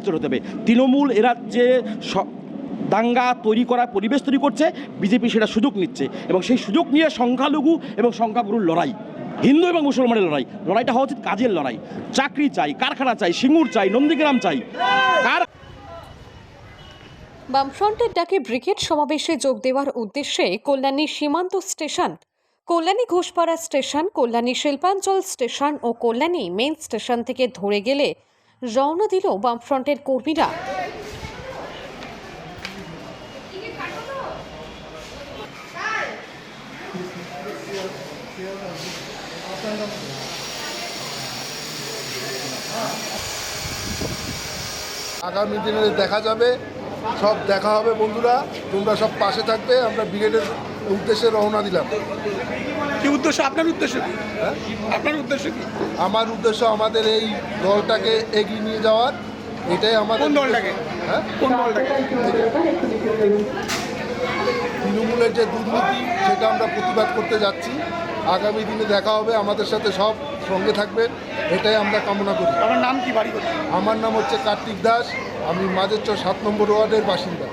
একজোট হতে হবে। তৃণমূল এরা যে দাঙ্গা তৈরি করার পরিবেশ তৈরি করছে, বিজেপি সেটা সুযোগ নিচ্ছে এবং সেই সুযোগ নিয়ে সংখ্যালঘু এবং সংখ্যাগুরুর লড়াই, হিন্দু এবং মুসলমানের লড়াই, লড়াইটা হওয়া উচিত কাজের লড়াই। চাকরি চাই, কারখানা চাই, সিঙ্গুর চাই, নন্দীগ্রাম চাই। কার বামফ্রন্টের ডাকে ব্রিগেড সমাবেশে যোগ দেওয়ার উদ্দেশ্যে Kalyani Simanta station, Kalyani Ghoshpara station, Kalyani Shilpanchal station ও কল্যাণী মেন স্টেশন থেকে ধরে গেলে রওনা দিল বামফ্রন্টের কর্মীরা। আগামী দিনে দেখা যাবে, সব দেখা হবে বন্ধুরা, তোমরা সব পাশে থাকবে, আমরা ব্রিগেডের উদ্দেশ্যে রওনা দিলাম। কি উদ্দেশ্য? আপনার উদ্দেশ্য কি? হ্যাঁ? আপনার উদ্দেশ্য কি? আমার উদ্দেশ্য আমাদের এই দলটাকে এগিয়ে নিয়ে যাওয়ার। এটাই আমাদের কোন দলটাকে? হ্যাঁ? কোন দলটাকে? তৃণমূলের যে দুর্নীতি সেটা আমরা প্রতিবাদ করতে যাচ্ছি। আগামী দিনে দেখা হবে আমাদের সাথে সব সঙ্গে থাকবেন। এটাই আমরা কামনা করি। আমার নাম কি বাড়ি আমার নাম হচ্ছে কার্তিক দাস। আমি মাঝেরচর সাত নম্বর ওয়ার্ডের বাসিন্দা।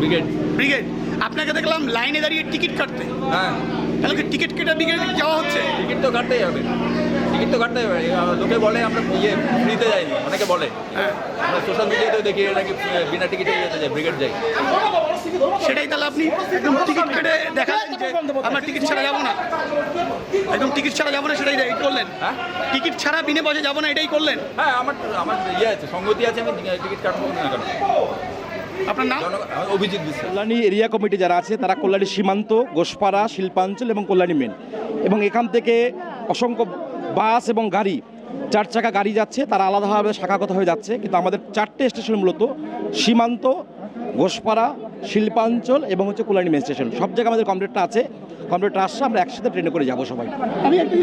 ব্রিগেড। ব্রিগেড আপনাকে দেখলাম লাইনে দাঁড়িয়ে টিকিট কাটতে। হ্যাঁ। তাহলে কি টিকিট কেটে ব্রিগেড যাওয়া হচ্ছে? টিকিট তো কাটতেই হবে। টিকিট তো কাটতেই হবে। লোকে বলে আমরা ইয়ে ফ্রিতে যাইনি অনেকে বলে। হ্যাঁ। আমরা সোশ্যাল মিডিয়াতেও দেখি নাকি বিনা টিকিটে যেতে যাই ব্রিগেড যাই। সেটাই তাহলে আপনি একদম টিকিট কেটে দেখালেন যে আমরা টিকিট ছাড়া যাব না। একদম টিকিট ছাড়া যাব না সেটাই করলেন। হ্যাঁ? টিকিট ছাড়া বিনে বসে যাব না এটাই করলেন। হ্যাঁ আমার আমার ইয়ে আছে সঙ্গতি আছে আমি টিকিট কাটবো না কেন? আপনার নাম? অভিজিৎ কল্যাণী এরিয়া কমিটি যারা আছে তারা কল্যাণী সীমান্ত গোসপাড়া শিল্পাঞ্চল এবং কল্যাণী মেন এবং এখান থেকে অসংখ্য বাস এবং গাড়ি চার চাকা গাড়ি যাচ্ছে তারা আলাদাভাবে শাখাগত হয়ে যাচ্ছে। কিন্তু আমাদের চারটে স্টেশন মূলত সীমান্ত ঘোষপাড়া শিল্পাঞ্চল এবং হচ্ছে কল্যাণী মেন স্টেশন সব জায়গায় আমাদের কমপ্লিটটা আছে। কমপ্লিটটা আসছে আমরা একসাথে ট্রেনে করে যাব সবাই। আমি একটা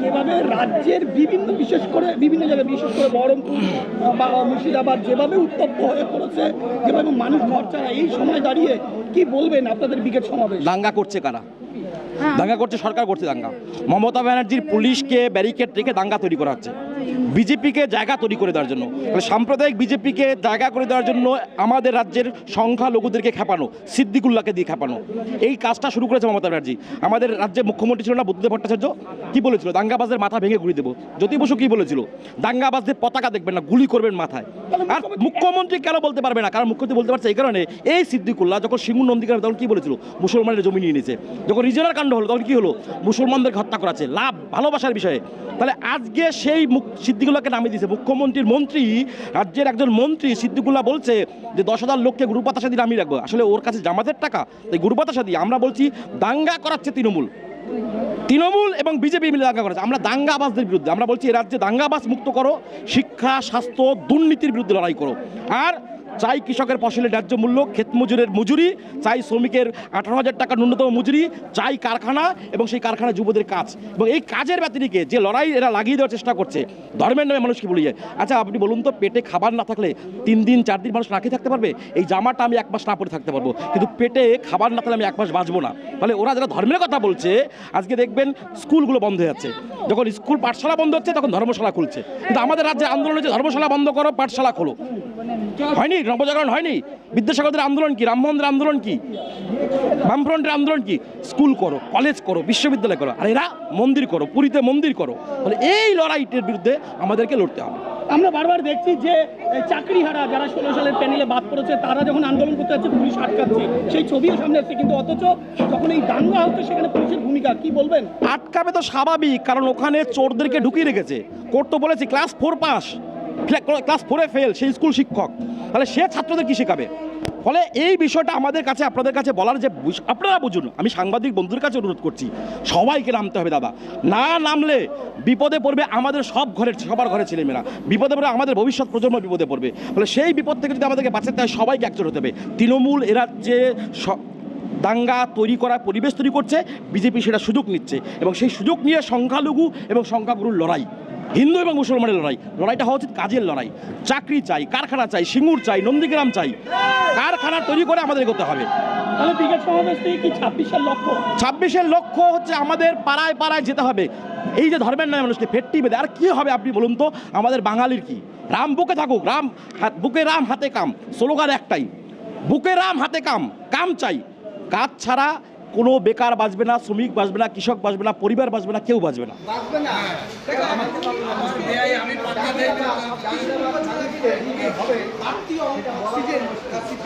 যেভাবে রাজ্যের বিভিন্ন বিশেষ করে বিভিন্ন জায়গায় বিশেষ করে বহরমপুর বা মুর্শিদাবাদ যেভাবে উত্তপ্ত হয়ে পড়েছে যেভাবে মানুষ ঘর ছাড়া এই সময় দাঁড়িয়ে কি বলবেন আপনাদের ব্রিগেড সমাবেশ? দাঙ্গা করছে কারা? দাঙ্গা করছে সরকার করছে দাঙ্গা। মমতা ব্যানার্জির পুলিশকে ব্যারিকেড রেখে দাঙ্গা তৈরি করা হচ্ছে। বিজেপিকে জায়গা তৈরি করে দেওয়ার জন্য। সাম্প্রদায়িক বিজেপিকে জায়গা করে দেওয়ার জন্য আমাদের রাজ্যের সংখ্যালঘুদেরকে খেপানো, সিদ্দিকুল্লাহকে দিয়ে খেপানো। এই কাজটা শুরু করেছে মমতা ব্যানার্জি। আমাদের রাজ্যের মুখ্যমন্ত্রী ছিল না বুদ্ধদেব ভট্টাচার্য? কি বলেছিল? দাঙ্গাবাজদের মাথা ভেঙে ঘুরিয়ে দেবো। জ্যোতি বসু কি বলেছিল? দাঙ্গাবাজদের পতাকা দেখবেন না, গুলি করবেন মাথায়। আর মুখ্যমন্ত্রী কেন বলতে পারবে না? কারণ মুখ্যমন্ত্রী বলতে পারছে এই কারণে, এই সিদ্দিকুল্লাহ যখন সিঙ্গু নন্দীকার তখন কি বলেছিল? মুসলমানের জমি নিয়ে নিয়েছে। যখন রিজনাল কাণ্ড হলো, তখন কি হলো? মুসলমানদেরকে হত্যা করাচ্ছে লাভ, ভালোবাসার বিষয়ে। তাহলে আজকে সেই মুখ সিদ্দিকুল্লাহকে নামিয়ে দিয়েছে। মুখ্যমন্ত্রীর মন্ত্রী, রাজ্যের একজন মন্ত্রী সিদ্দিকুল্লাহ বলছে যে, দশ হাজার লোককে গুরুপাতাসাদি নামিয়ে রাখব। আসলে ওর কাছে জামাতের টাকা, তাই গুরুপাতাসাদি আমরা বলছি, দাঙ্গা করাচ্ছে তৃণমূল। তৃণমূল এবং বিজেপি মিলে দাঙ্গা করেছে আমরা দাঙ্গাবাসদের বিরুদ্ধে, আমরা বলছি, এ রাজ্যে দাঙ্গাবাস মুক্ত করো, শিক্ষা, স্বাস্থ্য, দুর্নীতির বিরুদ্ধে লড়াই করো। আর চাই কৃষকের ফসলের ন্যায্য মূল্য, ক্ষেত মজুরের মজুরি, চাই শ্রমিকের আঠারো হাজার টাকা ন্যূনতম মজুরি, চাই কারখানা এবং সেই কারখানা যুবদের কাজ। এবং এই কাজের ব্যতিরিকে যে লড়াই এরা লাগিয়ে দেওয়ার চেষ্টা করছে, ধর্মের নামে মানুষকে বলিয়ে। আচ্ছা আপনি বলুন তো, পেটে খাবার না থাকলে তিন দিন, চার দিন মানুষ না খেয়ে থাকতে পারবে? এই জামাটা আমি এক মাস না পরে থাকতে পারব। কিন্তু পেটে খাবার না থাকলে আমি এক মাস বাঁচবো না। তাহলে ওরা যারা ধর্মের কথা বলছে, আজকে দেখবেন স্কুলগুলো বন্ধ হয়ে যাচ্ছে। যখন স্কুল পাঠশালা বন্ধ হচ্ছে, তখন ধর্মশালা খুলছে। কিন্তু আমাদের রাজ্যে আন্দোলন হচ্ছে, ধর্মশালা বন্ধ করো, পাঠশালা খোলো। হয়নি? নবজাগরণ হয়নি? বিদ্যাসাগরদের আন্দোলন কি? রামমোহনদের আন্দোলন কি? বামফ্রন্টের আন্দোলন কি? স্কুল করো কলেজ করো বিশ্ববিদ্যালয় করো আর এরা মন্দির করো পুরীতে মন্দির করো। তাহলে এই লড়াইটের বিরুদ্ধে আমাদেরকে লড়তে হবে। আমরা বারবার দেখছি যে চাকরিহারা যারা ষোলো সালের প্যানেলে বাদ পড়েছে তারা যখন আন্দোলন করতে যাচ্ছে পুলিশ আটকাচ্ছে। সেই ছবিও সামনে আসছে কিন্তু অথচ যখন এই দাঙ্গা হচ্ছে সেখানে পুলিশের ভূমিকা কি বলবেন? আটকাবে তো স্বাভাবিক কারণ ওখানে চোরদেরকে ঢুকিয়ে রেখেছে। কোর্ট তো বলেছে ক্লাস ফোর পাস। ক্লাস ফোরে ফেল, সেই স্কুল শিক্ষক। তাহলে সে ছাত্রদের কি শেখাবে? ফলে এই বিষয়টা আমাদের কাছে, আপনাদের কাছে বলার যে আপনারা বুঝুন, আমি সাংবাদিক বন্ধুদের কাছে অনুরোধ করছি, সবাইকে নামতে হবে, দাদা। না নামলে বিপদে পড়বে আমাদের সব ঘরের, সবার ঘরের ছেলেমেয়েরা। বিপদে পড়বে আমাদের ভবিষ্যৎ প্রজন্ম বিপদে পড়বে। ফলে সেই বিপদ থেকে যদি আমাদেরকে বাঁচাতে হয়, সবাইকে একজোট হতে হবে। তৃণমূল, এরা যে দাঙ্গা তৈরি করার পরিবেশ তৈরি করছে, বিজেপি সেটা সুযোগ নিচ্ছে। এবং সেই সুযোগ নিয়ে সংখ্যালঘু এবং সংখ্যাগুরুর লড়াই। হিন্দু এবং মুসলমানের লড়াই। লড়াইটা হওয়া উচিত কাজের লড়াই। চাকরি চাই কারখানা চাই সিঙ্গুর চাই নন্দীগ্রাম চাই। কারখানা তৈরি করে আমাদের করতে হবে। ছাব্বিশের লক্ষ্য? হচ্ছে আমাদের পাড়ায় পাড়ায় যেতে হবে। এই যে ধর্মের নামে মানুষকে ফেটটি বেঁধে আর কি হবে আপনি বলুন তো? আমাদের বাঙালির কি? রাম বুকে থাকুক রাম বুকে রাম হাতে কাম। স্লোগান একটাই বুকে রাম হাতে কাম কাম চাই। কাজ ছাড়া কোনো বেকার বাঁচবে না শ্রমিক বাঁচবে না কৃষক বাঁচবে না পরিবার বাঁচবে না কেউ বাঁচবে না।